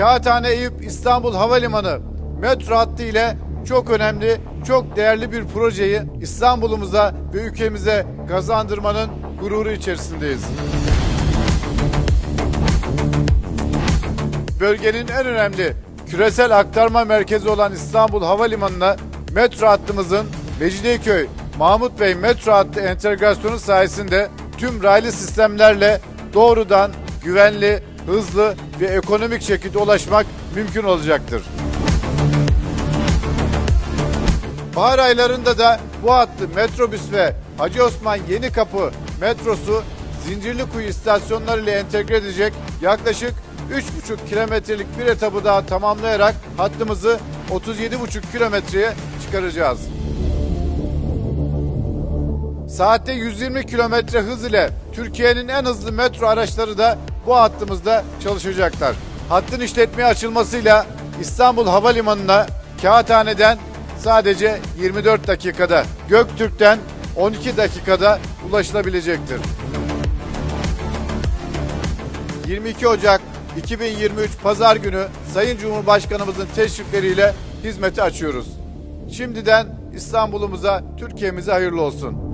Kağıthane Eyüp İstanbul Havalimanı metro hattı ile çok önemli, çok değerli bir projeyi İstanbul'umuza ve ülkemize kazandırmanın gururu içerisindeyiz. Bölgenin en önemli küresel aktarma merkezi olan İstanbul Havalimanı'na metro hattımızın Mecidiyeköy Mahmut Bey metro hattı entegrasyonu sayesinde tüm raylı sistemlerle doğrudan güvenli, hızlı ve ekonomik şekilde ulaşmak mümkün olacaktır. Bahar aylarında da bu hattı metrobüs ve Hacı Osman Yeni Kapı metrosu Zincirlikuyu istasyonları ile entegre edecek yaklaşık 3,5 kilometrelik bir etabı daha tamamlayarak hattımızı 37,5 kilometreye çıkaracağız. Saatte 120 kilometre hız ile Türkiye'nin en hızlı metro araçları da bu hattımızda çalışacaklar. Hattın işletmeye açılmasıyla İstanbul Havalimanı'na Kağıthane'den sadece 24 dakikada, Göktürk'ten 12 dakikada ulaşılabilecektir. 22 Ocak 2023 Pazar günü Sayın Cumhurbaşkanımızın teşrifleriyle hizmeti açıyoruz. Şimdiden İstanbul'umuza, Türkiye'mize hayırlı olsun.